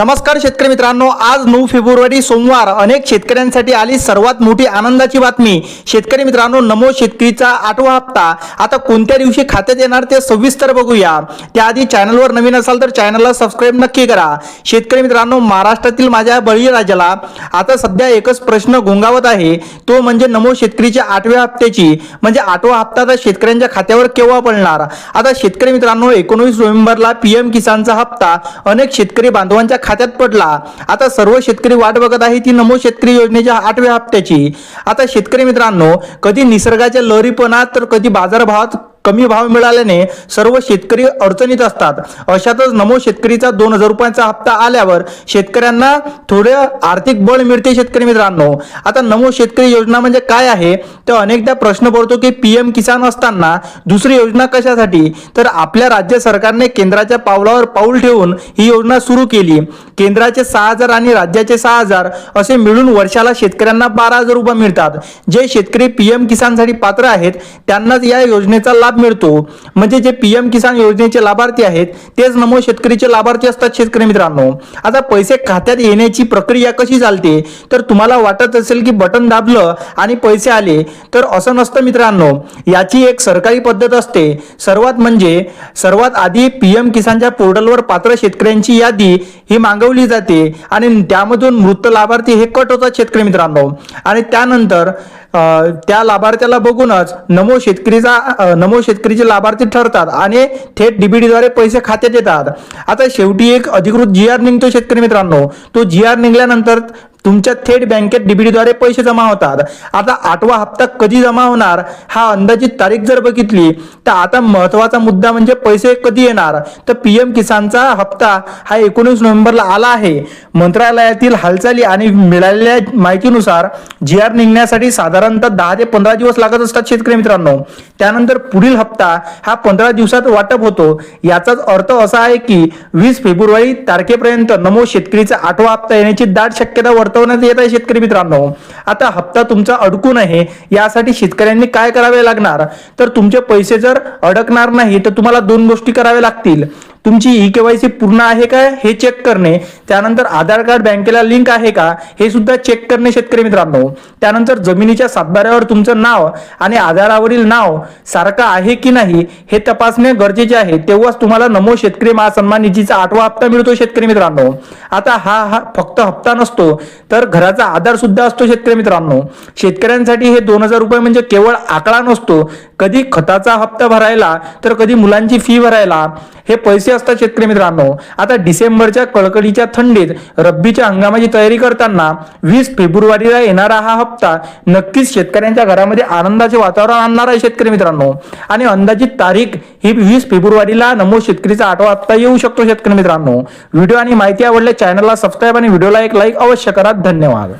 नमस्कार शेतकरी मित्रांनो आज नऊ फेब्रुवारी सोमवार अनेक शेतकऱ्यांसाठी आली सर्वात मोठी आनंदाची बातमी. शेतकरी मित्रांनो नमो शेतकरीचा आठवा हप्ता. आता कोणत्या दिवशी खात्यात येणार ते सविस्तर बघूया. त्याआधी चॅनलवर नवीन असाल तर चॅनलला सबस्क्राईब नक्की करा. शेतकरी मित्रांनो महाराष्ट्रातील माझ्या बळीराजाला आता सध्या एकच प्रश्न गुंगावत आहे. तो म्हणजे नमो शेतकरीच्या आठव्या हप्त्याची. म्हणजे आठवा हप्ता आता शेतकऱ्यांच्या खात्यावर केव्हा पडणार? आता शेतकरी मित्रांनो एकोणवीस नोव्हेंबरला पीएम किसानचा हप्ता. अनेक शेतकरी बांधवांच्या खात्यात पडला. आता सर्व शेतकरी वाट बघत आहे ती नमो शेतकरी योजनेच्या आठव्या हप्त्याची. आता शेतकरी मित्रांनो कधी निसर्गाच्या लहरीपणात तर कधी बाजारभावात कमी भाव मिळाल्याने सर्व शेतकरी अडचणीत असतात. अशातच नमो शेतकरीचा दोन हजार रुपयांचा हप्ता आल्यावर शेतकऱ्यांना थोडे आर्थिक बळ मिळते शेतकरी मित्रांनो. आता नमो शेतकरी योजना म्हणजे काय आहे? तर अनेकदा प्रश्न पडतो की पीएम किसान असताना दुसरी योजना कशासाठी? तर आपल्या राज्य सरकारने केंद्राच्या पावलावर पाऊल ठेवून ही योजना सुरू केली. केंद्राचे सहा हजार आणि राज्याचे सहा हजार असे मिळून वर्षाला शेतकऱ्यांना बारा हजार रुपये मिळतात. जे शेतकरी पीएम किसानसाठी पात्र आहेत त्यांनाच या योजनेचा लाभ मिळतो. म्हणजे जे पीएम किसान योजनेचे लाभार्थी आहेत तेच नमो शेतकरीचे लाभार्थी असतात शेतकरी मित्रांनो. आता पैसे खात्यात येण्याची प्रक्रिया कशी चालते? तर तुम्हाला वाटत असेल की बटन दाबलं आणि पैसे आले तर असं नसतं मित्रांनो. याची एक सरकारी पद्धत असते. सर्वात म्हणजे सर्वात आधी पीएम किसानच्या पोर्टलवर पात्र शेतकऱ्यांची यादी ही मागवली जाते आणि त्यामधून मृत लाभार्थी हे कट होतात शेतकरी मित्रांनो. आणि त्यानंतर त्या लाभार्थ्याला बघूनच नमो शेतकरीचा नमो शेतकरीचे लाभार्थी ठरतात आणि थेट डीबीटीद्वारे पैसे खात्यात येतात. आता शेवटी एक अधिकृत जी आर निघतो शेतकरी मित्रांनो. तो जी आर निघाल्यानंतर तुमच्या थेट बँकेत डीबीटीद्वारे पैसे जमा होतात. आता आठवा हप्ता कधी जमा होणार हा अंदाजित तारीख जर बघितली तर आता महत्त्वाचा मुद्दा म्हणजे पैसे कधी येणार? तर पीएम किसानचा हप्ता हा एकोणीस नोव्हेंबरला आला आहे. मंत्रालयातील हालचाली आणि मिळालेल्या माहितीनुसार जी आर निघण्यासाठी साधारणतः दहा ते पंधरा दिवस लागत असतात शेतकरी मित्रांनो. त्यानंतर पुढील हप्ता हा पंधरा दिवसात वाटप होतो. याचाच अर्थ असा आहे की वीस फेब्रुवारी तारखेपर्यंत नमो शेतकरीचा आठवा हप्ता येण्याची दाट शक्यता वर्तवण्यात येत आहे शेतकरी मित्रांनो. आता हप्ता तुमचा अडकून आहे यासाठी शेतकऱ्यांनी काय करावे लागणार? तर तुमचे पैसे जर अडकणार नाही तर तुम्हाला दोन गोष्टी कराव्या लागतील. तुमची ई केवायसी पूर्ण आहे का हे चेक करणे त्यानंतर आधार कार्ड बँकेला लिंक आहे का हे सुद्धा चेक करणे शेतकरी मित्रांनो. त्यानंतर जमिनीच्या सातबाऱ्यावर तुमचं नाव आणि आधारावरील नाव सारखं आहे की नाही हे तपासणे गरजेचे आहे. तेव्हाच तुम्हाला नमो शेतकरी महासन्मान निधीचा आठवा हप्ता मिळतो शेतकरी मित्रांनो. आता हा हा फक्त हप्ता नसतो तर घराचा आधार सुद्धा असतो शेतकरी मित्रांनो. शेतकऱ्यांसाठी हे दोन हजार रुपये म्हणजे केवळ आकडा नसतो. कधी खताचा हप्ता भरायला तर कधी मुलांची फी भरायला हे पैसे असतात शेतकरी मित्रांनो? आता डिसेंबरच्या कळकडीच्या थंडीत रब्बीच्या हंगामाची तयारी करताना वीस फेब्रुवारीला येणारा हा हप्ता नक्कीच शेतकऱ्यांच्या घरामध्ये आनंदाचे वातावरण आणणार आहे शेतकरी मित्रांनो. आणि अंदाजित तारीख ही वीस फेब्रुवारीला नमो शेतकरीचा आठवा हप्ता येऊ शकतो शेतकरी मित्रांनो. व्हिडिओ आणि माहिती आवडल्या चॅनलला सबस्क्राईब आणि व्हिडिओला एक लाईक अवश्य करा. धन्यवाद.